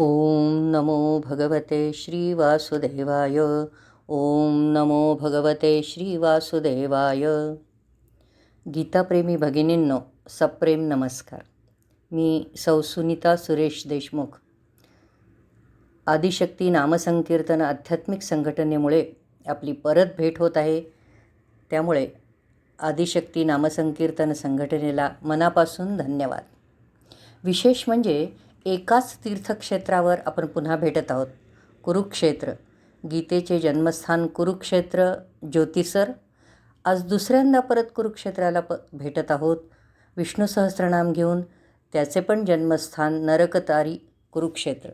ॐ नमो भगवते श्रीवासुदेवाय। ॐ नमो भगवते श्रीवासुदेवाय। गीताप्रेमी भगिनींनो सप्रेम नमस्कार. मी सौ सुनीता सुरेश देशमुख. आदिशक्ती नामसंकीर्तन आध्यात्मिक संघटनेमुळे आपली परत भेट होत आहे. त्यामुळे आदिशक्ती नामसंकीर्तन संघटनेला मनापासून धन्यवाद. विशेष म्हणजे एकाच तीर्थक्षेत्रावर आपण पुन्हा भेटत आहोत. कुरुक्षेत्र. गीतेचे जन्मस्थान कुरुक्षेत्र ज्योतिसर. आज दुसऱ्यांदा परत कुरुक्षेत्राला प भेटत आहोत. विष्णू सहस्रनाम घेऊन त्याचे पण जन्मस्थान नरकतारी कुरुक्षेत्र.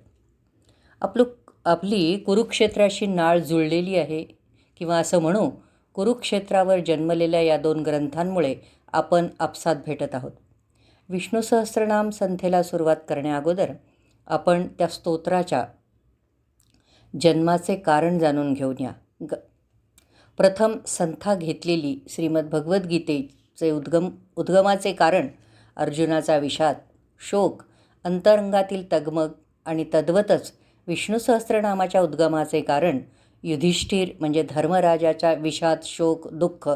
आपलं आपली कुरुक्षेत्राशी नाळ जुळलेली आहे. किंवा असं म्हणू कुरुक्षेत्रावर जन्मलेल्या या दोन ग्रंथांमुळे आपण आपसात भेटत आहोत. विष्णू सहस्रनाम संथेला सुरुवात करण्याअगोदर आपण त्या स्तोत्राच्या जन्माचे कारण जाणून घेऊन या ग प्रथम संथा घेतलेली श्रीमद भगवद्गीतेचे उद्गम उद्गमाचे कारण अर्जुनाचा विषाद शोक अंतरंगातील तगमग आणि तद्वतच विष्णू सहस्रनामाच्या उद्गमाचे कारण युधिष्ठिर म्हणजे धर्मराजाच्या विषाद शोक दुःख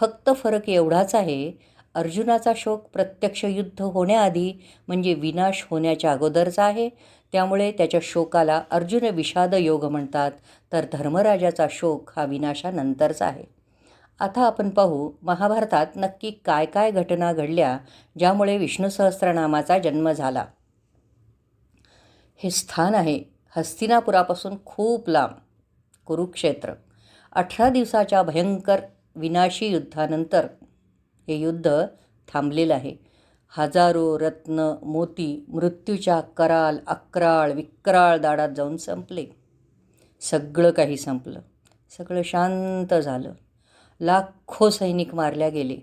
फक्त फरक एवढाच आहे अर्जुनाचा शोक प्रत्यक्ष युद्ध होण्याआधी म्हणजे विनाश होण्याच्या अगोदरचा आहे. त्यामुळे त्याच्या शोकाला अर्जुन विषाद योग म्हणतात. तर धर्मराजाचा शोक हा विनाशानंतरचा आहे. आता आपण पाहू महाभारतात नक्की काय काय घटना घडल्या ज्यामुळे विष्णू सहस्रनामाचा जन्म झाला. हे स्थान आहे हस्तिनापुरापासून खूप लांब कुरुक्षेत्र. अठरा दिवसाच्या भयंकर विनाशी युद्धानंतर हे युद्ध थांबलेलं आहे. हजारो रत्न मोती मृत्यूच्या कराल अक्राळ विक्राळ दाडात जाऊन संपले. सगळं काही संपलं. सगळं शांत झालं. लाखो सैनिक मारल्या गेले.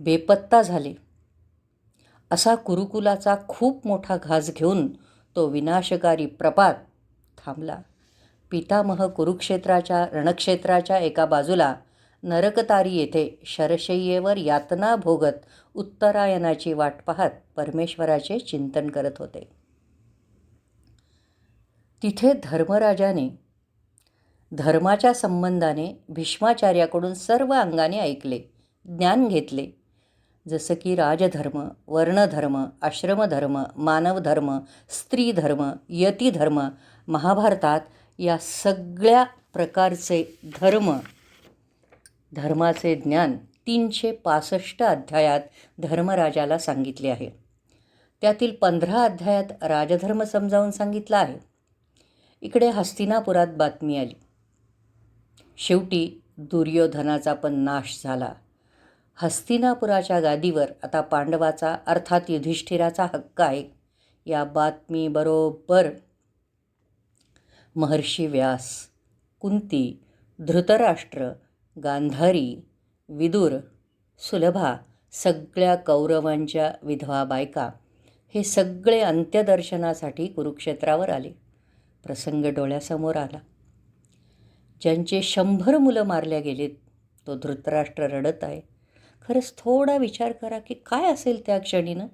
बेपत्ता झाले. असा कुरुकुलाचा खूप मोठा घास घेऊन तो विनाशकारी प्रपात थांबला. पितामह कुरुक्षेत्राच्या रणक्षेत्राच्या एका बाजूला नरकतारी येथे शरशय्येवर यातना भोगत उत्तरायणाची वाट पाहत परमेश्वराचे चिंतन करत होते. तिथे धर्मराजाने धर्माच्या संबंधाने भीष्माचार्याकडून सर्व अंगाने ऐकले ज्ञान घेतले. जसं की राजधर्म वर्णधर्म आश्रमधर्म मानवधर्म स्त्रीधर्म यतीधर्म महाभारतात या सगळ्या प्रकारचे धर्म धर्माचे ज्ञान तीनशे पासष्ट अध्यायात धर्मराजाला सांगितले आहे. त्यातील पंधरा अध्यायात राजधर्म समजावून सांगितला आहे. इकडे हस्तिनापुरात बातमी आली. शेवटी दुर्योधनाचा पण नाश झाला. हस्तिनापुराच्या गादीवर आता पांडवाचा अर्थात युधिष्ठिराचा हक्क आहे. या बातमीबरोबर महर्षी व्यास कुंती धृतराष्ट्र गांधारी विदुर सुलभा सगळ्या कौरवांच्या विधवा बायका हे सगळे अंत्यदर्शनासाठी कुरुक्षेत्रावर आले. प्रसंग डोळ्यासमोर आला. ज्यांचे शंभर मुलं मारल्या गेलेत तो धृतराष्ट्र रडत आहे. खरंच थोडा विचार करा की काय असेल त्या क्षणीनं?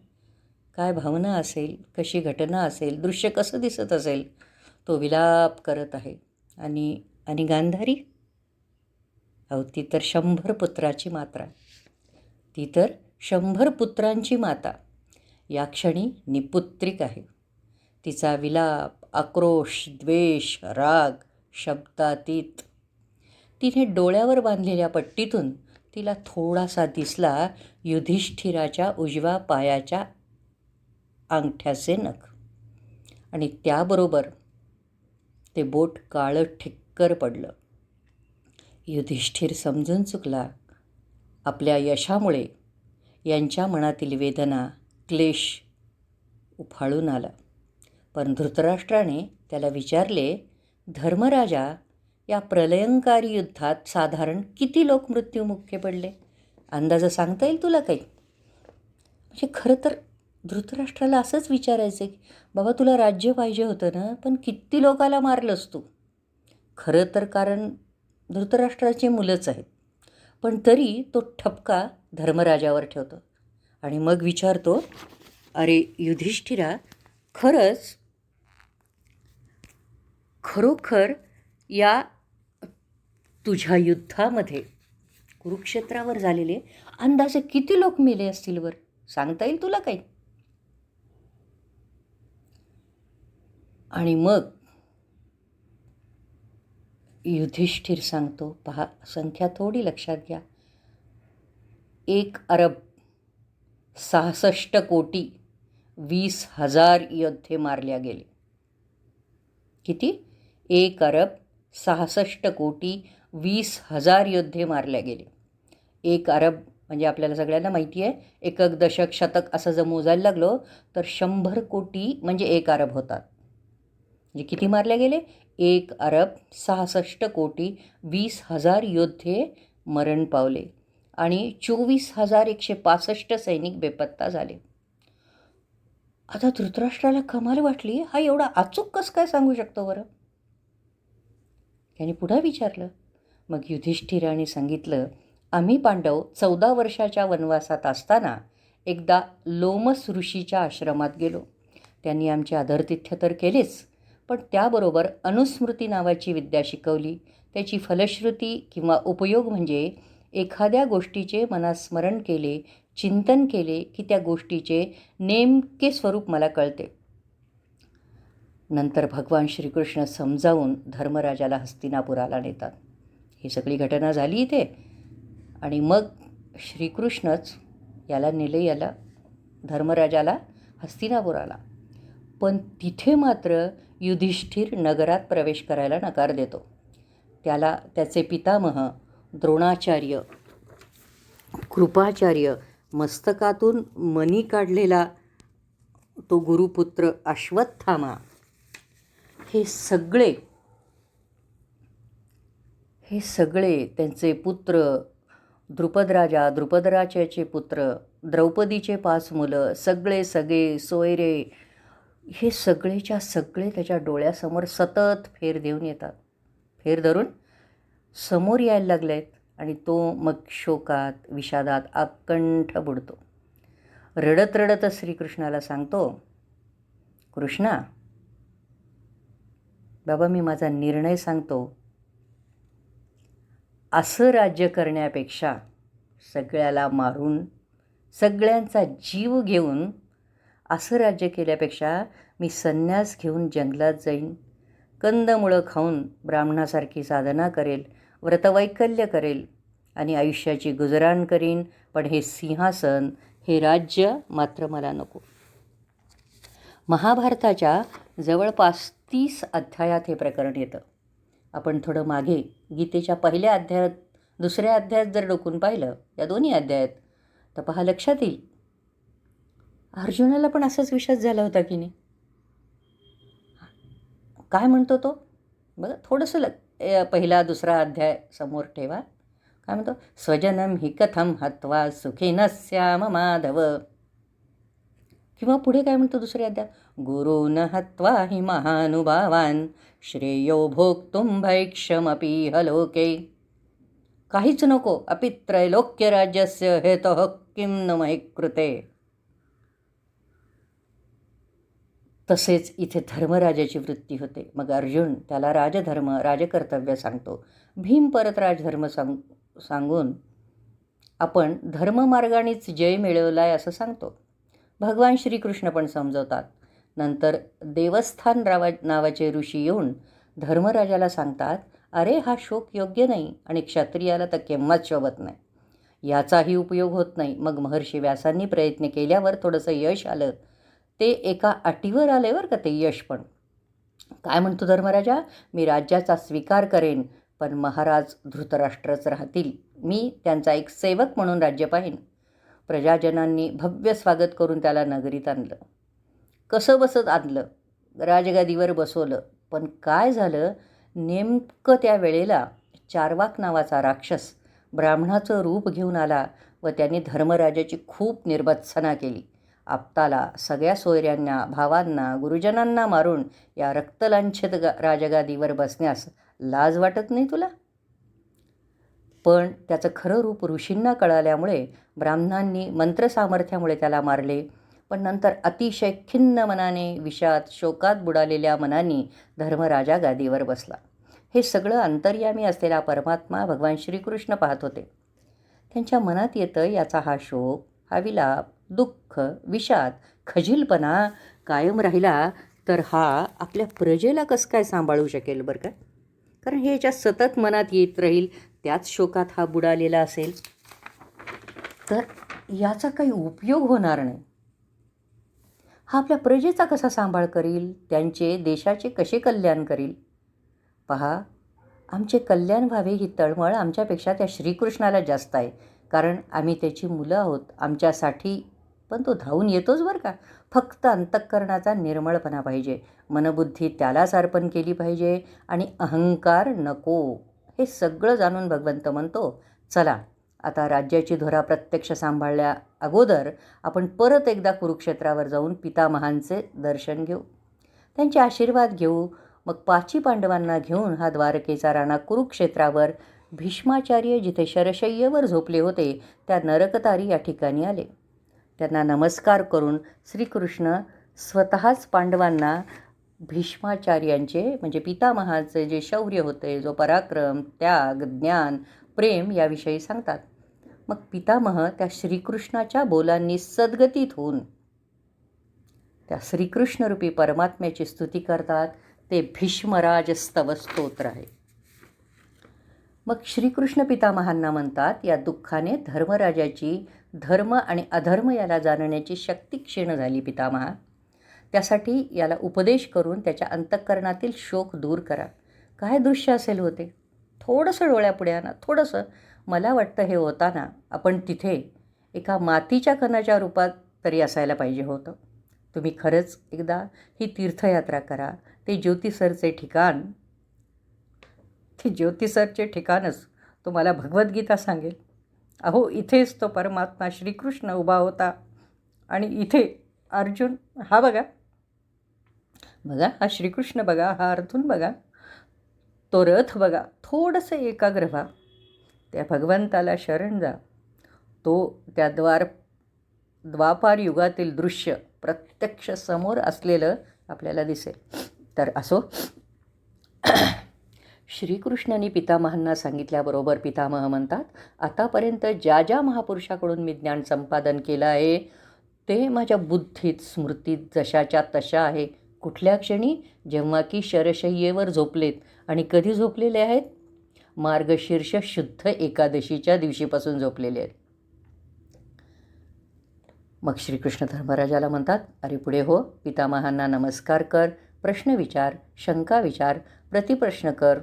काय भावना असेल? कशी घटना असेल? दृश्य कसं दिसत असेल? तो विलाप करत आहे. आणि आणि गांधारी? अहो ती तर शंभर पुत्राची मात्रा ती तर शंभर पुत्रांची माता. या क्षणी निपुत्रिक आहे. तिचा विलाप आक्रोश द्वेष राग शब्दातीत. तिने डोळ्यावर बांधलेल्या पट्टीतून तिला थोडासा दिसला युधिष्ठिराच्या उजव्या पायाच्या अंगठ्याचे नख. आणि त्याबरोबर ते बोट काळं ठिक्कर पडलं. युधिष्ठिर समजून चुकला. आपल्या यशामुळे यांच्या मनातील वेदना क्लेश उफाळून आला. पण धृतराष्ट्राने त्याला विचारले धर्मराजा या प्रलयंकारी युद्धात साधारण किती लोक मृत्यूमुखे पडले? अंदाज सांगता येईल तुला काही? म्हणजे खरं तर धृतराष्ट्राला असंच विचारायचं की बाबा तुला राज्य पाहिजे होतं ना पण किती लोकाला मारलंस तू? खरं तर कारण धृतराष्ट्राची मुलंच आहेत. पण तरी तो ठपका धर्मराजावर ठेवतो. आणि मग विचारतो अरे युधिष्ठिरा खरंच खरोखर या तुझ्या युद्धामध्ये कुरुक्षेत्रावर झालेले अंदाजे किती लोक मेले असतील वर सांगता येईल तुला काही? आणि मग युधिष्ठिर सांगतो पहा संख्या थोडी लक्षात घ्या. एक अरब सहासष्ट कोटी वीस हजार योद्धे मारल्या गेले. किती? एक अरब सहासष्ट कोटी वीस हजार योद्धे मारल्या गेले. एक अरब म्हणजे आपल्याला सगळ्यांना माहिती आहे एकक दशक शतक असं जर मोजायला लागलो तर शंभर कोटी म्हणजे एक अरब होतात. म्हणजे किती मारले गेले? एक अरब सहासष्ट कोटी वीस हजार योद्धे मरण पावले आणि चोवीस हजार एकशे पासष्ट सैनिक बेपत्ता झाले. आता धृतराष्ट्राला कमाल वाटली? हा एवढा अचूक कसं काय सांगू शकतो बरं? त्याने पुढं विचारलं. मग युधिष्ठिराने सांगितलं आम्ही पांडव चौदा वर्षाच्या वनवासात असताना एकदा लोमस ऋषीच्या आश्रमात गेलो. त्यांनी आमचे आदरतिथ्य तर केलेच पण त्याबरोबर अनुस्मृती नावाची विद्या शिकवली. त्याची फलश्रुती किंवा उपयोग म्हणजे एखाद्या गोष्टीचे मनास्मरण केले चिंतन केले की त्या गोष्टीचे नेमके स्वरूप मला कळते. नंतर भगवान श्रीकृष्ण समजावून धर्मराजाला हस्तिनापुराला नेतात. ही सगळी घटना झाली इथे आणि मग श्रीकृष्णच याला नेले याला धर्मराजाला हस्तिनापुराला. पण तिथे मात्र युधिष्ठिर नगरात प्रवेश करायला नकार देतो. त्याला त्याचे पितामह द्रोणाचार्य कृपाचार्य मस्तकातून मनी काढलेला तो गुरुपुत्र अश्वत्थामा. हे सगळे हे सगळे त्यांचे पुत्र द्रुपदराजा द्रुपदराजाचे पुत्र द्रौपदीचे पाच मुलं सगळे सगळे सोयरे हे सगळेच्या सगळे त्याच्या डोळ्यासमोर सतत फेर देऊन येतात. फेर धरून समोर यायला लागले आहेत आणि तो मग शोकात विषादात अकंठ बुडतो. रडत रडतच श्रीकृष्णाला सांगतो कृष्णा बाबा मी माझा निर्णय सांगतो. असं राज्य करण्यापेक्षा सगळ्याला मारून सगळ्यांचा जीव घेऊन असं राज्य केल्यापेक्षा मी संन्यास घेऊन जंगलात जाईन. कंदमुळं खाऊन ब्राह्मणासारखी साधना करेल व्रतवैकल्य करेल आणि आयुष्याची गुजराण करीन. पण हे सिंहासन हे राज्य मात्र मला नको. महाभारताच्या जवळपास तीस अध्यायात हे प्रकरण येतं. आपण थोडं मागे गीतेच्या पहिल्या अध्यायात दुसऱ्या अध्यायात जर डोकून पाहिलं या दोन्ही अध्यायात तर पहा लक्षात येईल. अर्जुनाला पण असाच विश्वास झाला होता की नाही? काय म्हणतो तो? बघा थोडंसं ल पहिला दुसरा अध्याय समोर ठेवा. काय म्हणतो? स्वजनम हि कथम हत्वा सुखी नस्याम माधव. किंवा पुढे काय म्हणतो दुसऱ्या अध्याय? गुरुन हत्वा हि महानुभावान श्रेयो भोक्तुम भैक्षमपी हलोके. काहीच नको अपित्रैलोक्यराज्यस्य राज्यस्य हेतः किं न महि कृते? तसेच इथे धर्मराजाची वृत्ती होते. मग अर्जुन त्याला राजधर्म राजकर्तव्य सांगतो. भीम परत राजधर्म सांग सांगून आपण धर्ममार्गानेच जय मिळवला आहे असं सांगतो. भगवान श्रीकृष्ण पण समजवतात. नंतर देवस्थान रावा नावाचे ऋषी येऊन धर्मराजाला सांगतात अरे हा शोक योग्य नाही आणि क्षत्रियाला तर केव्हाच शोभत नाही. याचाही उपयोग होत नाही. मग महर्षी व्यासांनी प्रयत्न केल्यावर थोडंसं यश आलं. ते एका अटीवर आले बरं का ते यश पण. काय म्हणतो धर्मराजा? मी राज्याचा स्वीकार करेन पण महाराज धृतराष्ट्रच राहतील. मी त्यांचा एक सेवक म्हणून राज्य पाहीन. प्रजाजनांनी भव्य स्वागत करून त्याला नगरीत आणलं. कसं बसत आणलं? राजगादीवर बसवलं. पण काय झालं? नेमकं त्या वेळेला चारवाक नावाचा राक्षस ब्राह्मणाचं रूप घेऊन आला व त्याने धर्मराजाची खूप निर्बत्सना केली. आपताला सगळ्या सोयऱ्यांना भावांना गुरुजनांना मारून या रक्तलांछित गा राजगादीवर बसण्यास लाज वाटत नाही तुला? पण त्याचं खरं रूप ऋषींना कळाल्यामुळे ब्राह्मणांनी मंत्रसामर्थ्यामुळे त्याला मारले. पण नंतर अतिशय खिन्न मनाने विषात शोकात बुडालेल्या मनाने धर्मराजा गादीवर बसला. हे सगळं अंतर्यामी असलेला परमात्मा भगवान श्रीकृष्ण पाहत होते. त्यांच्या मनात येतं याचा हा शोक हा विलाप दुःख विषाद खजीलपणा कायम राहिला तर हा आपल्या प्रजेला कसं काय सांभाळू शकेल बरं का? कारण हे ज्या सतत मनात येत राहील त्याच शोकात हा बुडालेला असेल. तर याचा काही उपयोग होणार नाही. हा आपल्या प्रजेचा कसा सांभाळ करील? त्यांचे देशाचे कसे कल्याण करील? पहा आमचे कल्याण व्हावे ही तळमळ आमच्यापेक्षा त्या श्रीकृष्णाला जास्त आहे. कारण आम्ही त्याची मुलं आहोत. आमच्यासाठी पण तो धावून येतोच बरं का. फक्त अंतःकरणाचा निर्मळपणा पाहिजे. मनबुद्धी त्यालाच अर्पण केली पाहिजे आणि अहंकार नको. हे सगळं जाणून भगवंत म्हणतो चला आता राज्याची धुरा प्रत्यक्ष सांभाळल्या अगोदर आपण परत एकदा कुरुक्षेत्रावर जाऊन पितामहांचे दर्शन घेऊ. त्यांचे आशीर्वाद घेऊ. मग पाची पांडवांना घेऊन हा द्वारकेचा राणा कुरुक्षेत्रावर भीष्माचार्य जिथे शरशय्येवर झोपले होते त्या नरकतारी या ठिकाणी आले. त्यांना नमस्कार करून श्रीकृष्ण स्वतःच पांडवांना भीष्माचार्यांचे म्हणजे पितामहाचे जे शौर्य होते जो पराक्रम त्याग ज्ञान प्रेम याविषयी सांगतात. मग पितामह त्या श्रीकृष्णाच्या बोलांनी सद्गतीत होऊन त्या श्रीकृष्णरूपी परमात्म्याची स्तुती करतात. ते भीष्मराज स्तव स्तोत्र आहे. मग श्रीकृष्ण पितामहांना म्हणतात या दुःखाने धर्मराजाची धर्म आणि अधर्म याला जाणण्याची शक्ती क्षीण झाली पितामहा. त्यासाठी याला उपदेश करून त्याच्या अंतःकरणातील शोक दूर करा. काय दृश्य असेल होते थोडंसं डोळ्यापुढे आणा थोडंसं. मला वाटतं हे होताना आपण तिथे एका मातीच्या कणाच्या रूपात तरी असायला पाहिजे होतं. तुम्ही खरंच एकदा ही तीर्थयात्रा करा. ते ज्योतिसरचे ठिकाण ते ज्योतिसरचे ठिकाणच तुम्हाला भगवद्गीता सांगेल. अहो इथेच तो परमात्मा श्रीकृष्ण उभा होता. आणि इथे अर्जुन हा बघा. बघा हा श्रीकृष्ण बघा हा अर्जुन बघा. तो रथ बघा थोडंसं एकाग्र व्हा. त्या भगवंताला शरण जा. तो त्या द्वार द्वापार युगातील दृश्य प्रत्यक्ष समोर असलेलं आपल्याला दिसेल. तर असो. श्रीकृष्णाने पितामहांना सांगितल्याबरोबर पितामह म्हणतात आतापर्यंत ज्या ज्या महापुरुषाकडून मी ज्ञान संपादन केलं आहे ते माझ्या बुद्धीत स्मृतीत जशाच्या तशा आहे. कुठल्या क्षणी? जेव्हा की शरशय्येवर झोपलेत. आणि कधी झोपलेले आहेत? मार्गशीर्ष शुद्ध एकादशीच्या दिवशीपासून झोपलेले आहेत. मग श्रीकृष्ण धर्मराजाला म्हणतात अरे पुढे हो पितामहांना नमस्कार कर प्रश्न विचार शंका विचार प्रतिप्रश्न कर.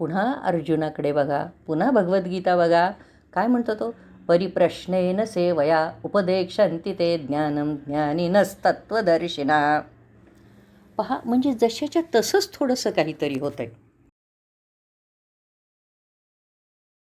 पुन्हा अर्जुनाकडे बघा. पुन्हा भगवद्गीता बघा. काय म्हणतो तो? परिप्रश्नेन सेवया उपदेक्षंती ते ज्ञानम ज्ञानिनस्तत्वदर्शिना पहा म्हणजे जशाच्या तसंच थोडंसं काहीतरी होतं आहे